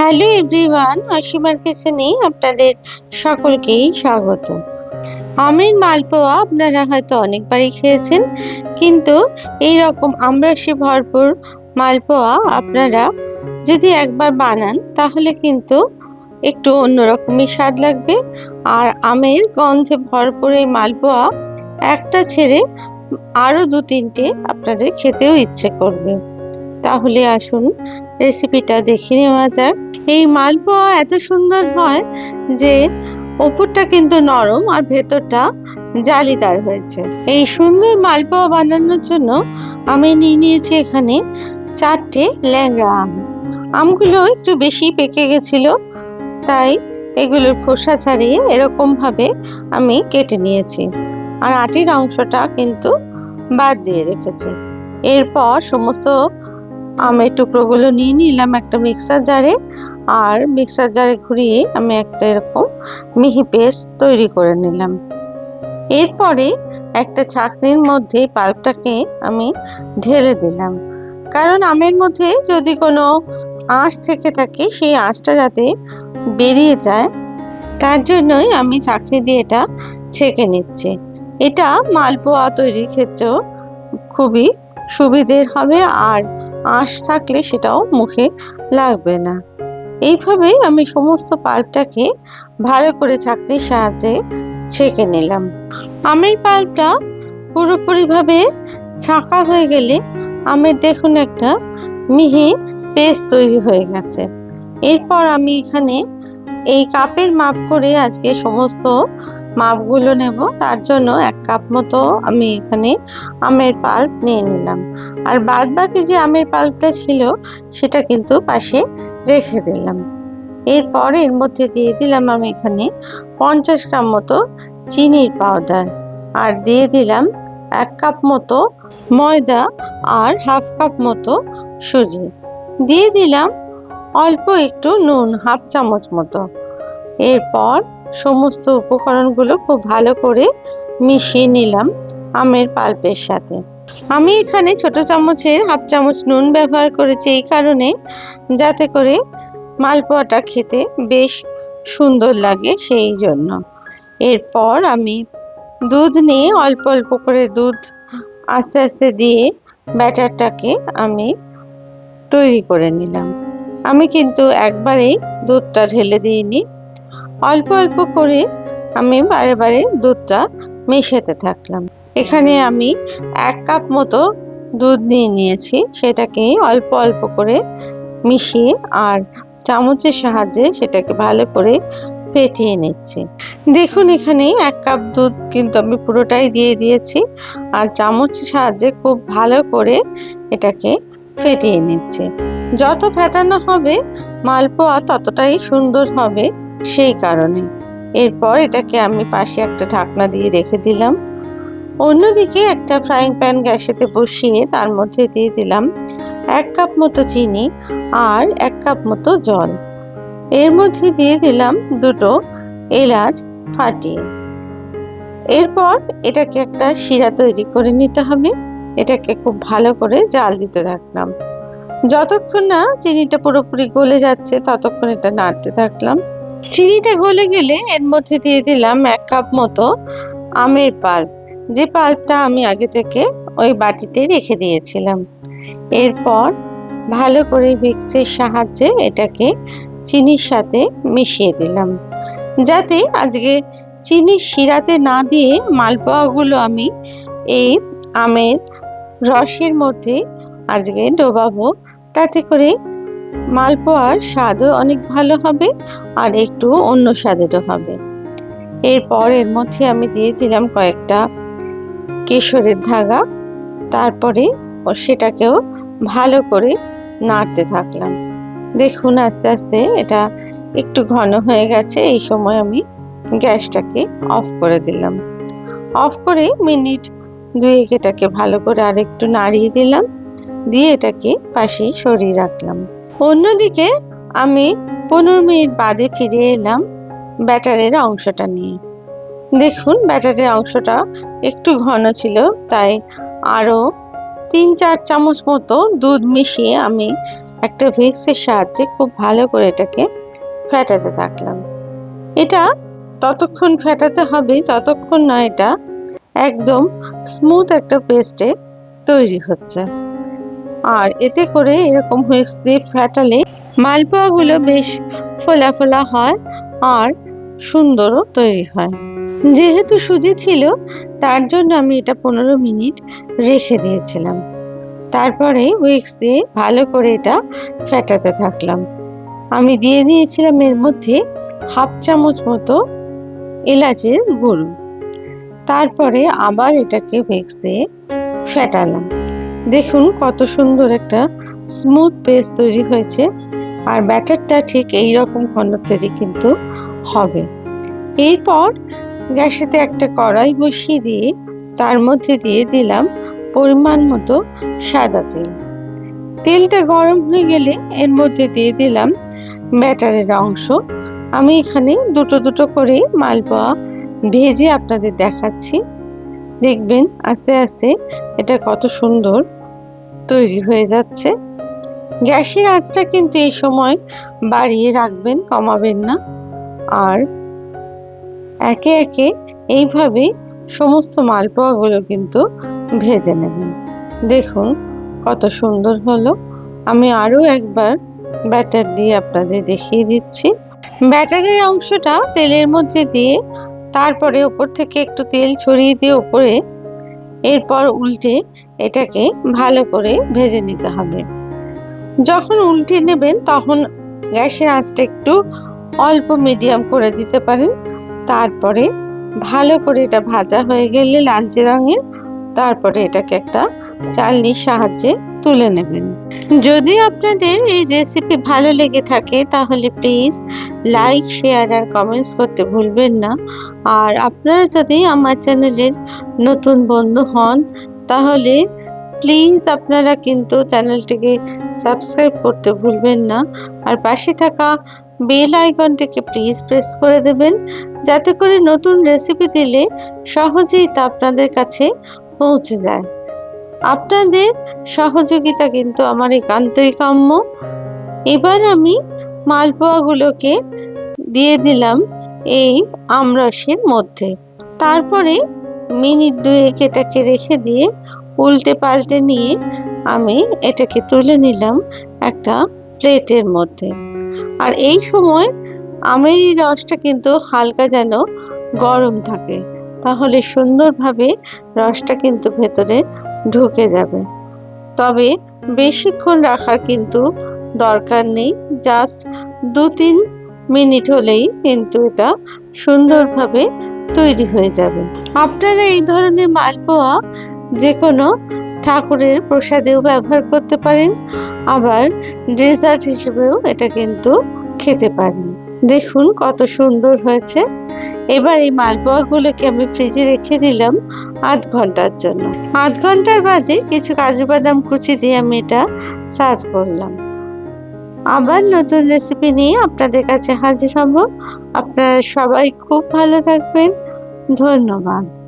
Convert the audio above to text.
Hello everyone অসীমার কিচেনে আপনাদের সকলকেই স্বাগত। আমের মালপোয়া আপনারা হয়তো অনেকবারই খেয়েছেন, কিন্তু এই রকম আমরাশি ভরপুর মালপোয়া আপনারা যদি একবার বানান, তাহলে কিন্তু একটু অন্যরকমই স্বাদ লাগবে। আর আমের গন্ধে ভরপুর এই মালপোয়া একটা ছেড়ে আরও দু তিনটে আপনাদের খেতেও ইচ্ছে করবে। তাহলে আসুন রেসিপিটা দেখে নেওয়া যাক। এই মালপোয়া এত সুন্দর হয় যে ওপরটা কিন্তু নরম আর ভেতরটা জালিদার হয়েছে। এই সুন্দর মালপোয়া বানানোর জন্য আমি নিয়ে নিয়েছি এখানে চারটে ল্যাংড়া আম। আমগুলো একটু বেশি পেকে গেছিল, তাই এগুলোর খোসা ছাড়িয়ে এরকম ভাবে আমি কেটে নিয়েছি। আর আটির অংশটা কিন্তু বাদ দিয়ে রেখেছি। এরপর সমস্ত আমের টুকরোগুলো নিয়ে নিলাম একটা মিক্সার জারে আর মিক্সার জারে ঘুরিয়ে আমি একটা এরকম মিহি পেস্ট তৈরি করে নিলাম। এরপরে একটা ছাকনির মধ্যে পাল্পটাকে আমি ঢেলে দিলাম। কারণ আমের মধ্যে যদি কোনো আঁশ থেকে থাকে, সেই আঁশটা যাতে বেরিয়ে যায়, তার জন্যই আমি ছাকনি দিয়ে এটা ছেঁকে নিচ্ছি। এটা মালপোয়া তৈরির ক্ষেত্রেও খুবই সুবিধের হবে, আর আঁশ থাকলে সেটাও মুখে লাগবে না। এইভাবেই আমি সমস্ত পাল্পটাকে ভালো করে চাকরির সাহায্যে ছেঁকে নিলাম। আমের পাল্পটা পুরোপুরিভাবে ছাঁকা হয়ে গেলে আমের দেখুন একটা মিহি পেস্ট তৈরি হয়ে গেছে। এরপর আমি এখানে এই কাপের মাপ করে আজকে সমস্ত মাপগুলো নেব। তার জন্য এক কাপ মতো আমি এখানে আমের পাল্প নিয়ে নিলাম। আর বাদ বাকি যে আমের পাল্পটা ছিল, সেটা কিন্তু পাশে রেখে দিলাম। এরপর এর মধ্যে দিয়ে দিলাম আমি এখানে পঞ্চাশ গ্রাম মতো চিনির পাউডার আর দিয়ে দিলাম এক কাপ মতো ময়দা আর হাফ কাপ মতো সুজি। দিয়ে দিলাম অল্প একটু নুন, হাফ চামচ মতো। এরপর সমস্ত উপকরণগুলো খুব ভালো করে মিশিয়ে নিলাম আমের পাল্পের সাথে। আমি এখানে ছোট চামচের হাফ চামচ নুন ব্যবহার করেছি এই কারণে, যাতে করে মালপোয়াটা খেতে বেশ সুন্দর লাগে সেই জন্য। এরপর আমি দুধ নিয়ে অল্প অল্প করে দুধ আস্তে আস্তে দিয়ে ব্যাটারটাকে আমি তৈরি করে নিলাম। আমি কিন্তু একবারেই দুধটা ঢেলে দিইনি। অল্প অল্প করে আমি বারে বারে দুধটা মেশাতে থাকলাম। এখানে আমি এক কাপ মতো দুধ নিয়ে নিয়েছি, সেটাকে অল্প অল্প করে মিশিয়ে আর চামচের সাহায্যে সেটাকে ভালো করে ফেটিয়ে নিচ্ছি। দেখুন এখানে এক কাপ দুধ কিন্তু আমি পুরোটাই দিয়ে দিয়েছি আর চামচের সাহায্যে খুব ভালো করে এটাকে ফেটিয়ে নিচ্ছি। যত ফেটানো হবে, মালপোয়া ততটাই সুন্দর হবে। সেই কারণে। এরপর এটাকে আমি পাশে একটা ঢাকনা দিয়ে রেখে দিলাম। অন্যদিকে একটা ফ্রাইং প্যান গ্যাসেতে বসিয়ে তার মধ্যে দিয়ে দিলাম এক কাপ মতো চিনি আর এক কাপ মতো জল। এর মধ্যে দিয়ে দিলাম দুটো এলাচ ফাটিয়ে। এরপর এটাকে একটা শিরা তৈরি করে নিতে হবে। এটাকে খুব ভালো করে জাল দিতে থাকলাম। যতক্ষণ না চিনিটা পুরোপুরি গলে যাচ্ছে, ততক্ষণ এটা নাড়তে থাকলাম। চিনিটা গলে গেলে এর মধ্যে দিয়ে দিলাম এক কাপ মতো আমের পাল্প যে পাল্পটা আমি আগে থেকে ওই বাটিতে রেখে দিয়েছিলাম। এরপর ভালো করে ভিক্সের সাহায্যে এটাকে চিনির সাথে মিশিয়ে দিলাম। যাতে আজকে চিনি শিরাতে না দিয়ে মালপোয়াগুলো আমি এই আমের রসের মধ্যে আজকে ডোবাবো। তাতে করে মালপোয়ার স্বাদও অনেক ভালো হবে আর একটু অন্য স্বাদেরও হবে। এরপর এর মধ্যে আমি দিয়ে দিলাম কয়েকটা কেশরের ধাগা। তারপরে সেটাকেও ভালো করে নাড়তে থাকলাম। দেখুন আস্তে আস্তে এটা একটু ঘন হয়ে গেছে, এই সময় আমি গ্যাসটাকে অফ করে দিলাম। অফ করে মিনিট দুয়েক এটাকে ভালো করে আর একটু নাড়িয়ে দিলাম, দিয়ে এটাকে পাশে সরিয়ে রাখলাম। অন্যদিকে আমি পনেরো মিনিট বাদে ফিরে এলাম ব্যাটারের অংশটা নিয়ে। দেখুন, ব্যাটারের অংশটা একটু ঘন ছিল, তাই আরও তিন চার চামচ মতো দুধ মিশিয়ে আমি একটা ভিক্সের সাহায্যে খুব ভালো করে এটাকে ফেটাতে থাকলাম। এটা ততক্ষণ ফেটাতে হবে, যতক্ষণ না এটা একদম স্মুথ একটা পেস্টে তৈরি হচ্ছে। আর এতে করে এরকম হুইক্স দিয়ে ফেটালে মালপোয়াগুলো বেশ ফোলা ফোলা হয় আর সুন্দরও তৈরি হয়। যেহেতু সুজি ছিল, তার জন্য আমি এটা পনেরো মিনিট রেখে দিয়েছিলাম। তারপরে উইক্স দিয়ে ভালো করে এটা ফেটাতে থাকলাম। আমি দিয়ে দিয়েছিলাম এর মধ্যে হাফ চামচ মতো এলাচের গুঁড়ো। তারপরে আবার এটাকে উইক্স দিয়ে ফেটালাম। দেখুন কত সুন্দর একটা স্মুথ পেস্ট তৈরি হয়েছে। আর ব্যাটারটা ঠিক এই রকম ঘনত্বেরই কিন্তু হবে। এরপর গ্যাসেতে একটা কড়াই বসিয়ে দিয়ে তার মধ্যে দিয়ে দিলাম পরিমাণ মতো সাদা তেল। তেলটা গরম হয়ে গেলে এর মধ্যে দিয়ে দিলাম ব্যাটারের অংশ। আমি এখানে দুটো দুটো করে মালপোয়া ভেজে আপনাদের দেখাচ্ছি। দেখবেন আস্তে আস্তে এটা কত সুন্দর তৈরি হয়ে যাচ্ছে। গ্যাসের আঁচটা কিন্তু এই সময় বাড়িয়ে রাখবেন, কমাবেন না। আর একে একে এইভাবে সমস্ত মালপোয়াগুলো কিন্তু ভেজে নেবেন। দেখুন কত সুন্দর হলো। আমি আরও একবার ব্যাটার দিয়ে আপনাদের দেখিয়ে দিচ্ছি। ব্যাটারের অংশটা তেলের মধ্যে দিয়ে তারপরে ওপর থেকে একটু তেল ছড়িয়ে দিয়ে উপরে এরপর উল্টে এটাকে ভালো করে ভেজে নিতে হবে। যখন উল্টে নেবেন তখন গ্যাসের আঁচটা একটু অল্প মিডিয়াম করে দিতে পারেন। তারপরে ভালো করে এটা ভাজা হয়ে গেলে লালচে রঙের তারপরে এটাকে একটা চালনির সাহায্যে তুলে নেবেন। যদি আপনাদের এই রেসিপি ভালো লেগে থাকে তাহলে প্লিজ লাইক শেয়ার আর কমেন্টস করতে ভুলবেন না। আর আপনারা যদি আমার চ্যানেলের নতুন বন্ধু হন, তাহলে প্লিজ আপনারা কিন্তু চ্যানেলটিকে সাবস্ক্রাইব করতে ভুলবেন না। আর পাশে থাকা বেল আইকনটিকে প্লিজ প্রেস করে দেবেন, যাতে করে নতুন রেসিপি দিলে সহজেই তা আপনাদের কাছে পৌঁছে যায়। আপনাদের সহযোগিতা কিন্তু আমার একান্তই কাম্য। এবার আমি মালপোয়াগুলোকে দিয়ে দিলাম এই আমরসের মধ্যে। তারপরে মিনিট দুয়েক এটাকে রেখে দিয়ে উল্টে পাল্টে নিয়ে আমি এটাকে তুলে নিলাম একটা প্লেটের মধ্যে। আর এই সময় আমের রসটা কিন্তু হালকা যেন গরম থাকে, তাহলে সুন্দরভাবে রসটা কিন্তু ভেতরে ঢুকে যাবে। তবে বেশিক্ষণ রাখার কিন্তু দরকার নেই। জাস্ট দু তিন মিনিট হলেই কিন্তু এটা সুন্দরভাবে তৈরি হয়ে যাবে। আপনারা এই ধরনের মালপোয়া যে কোনো ঠাকুরের প্রসাদেও ব্যবহার করতে পারেন। আবার ডেজার্ট হিসেবেও এটা কিন্তু খেতে পারেন। দেখুন কত সুন্দর হয়েছে। এবার এই মালপোয়াগুলোকে আমি ফ্রিজে রেখে দিলাম আধ ঘণ্টার জন্য। আধ ঘণ্টার বাদে কিছু কাজু বাদাম কুচি দিয়ে আমি এটা সার্ভ করলাম। আবার নতুন রেসিপি নিয়ে আপনাদের কাছে হাজির হব। আপনারা সবাই খুব ভালো থাকবেন। ধন্যবাদ।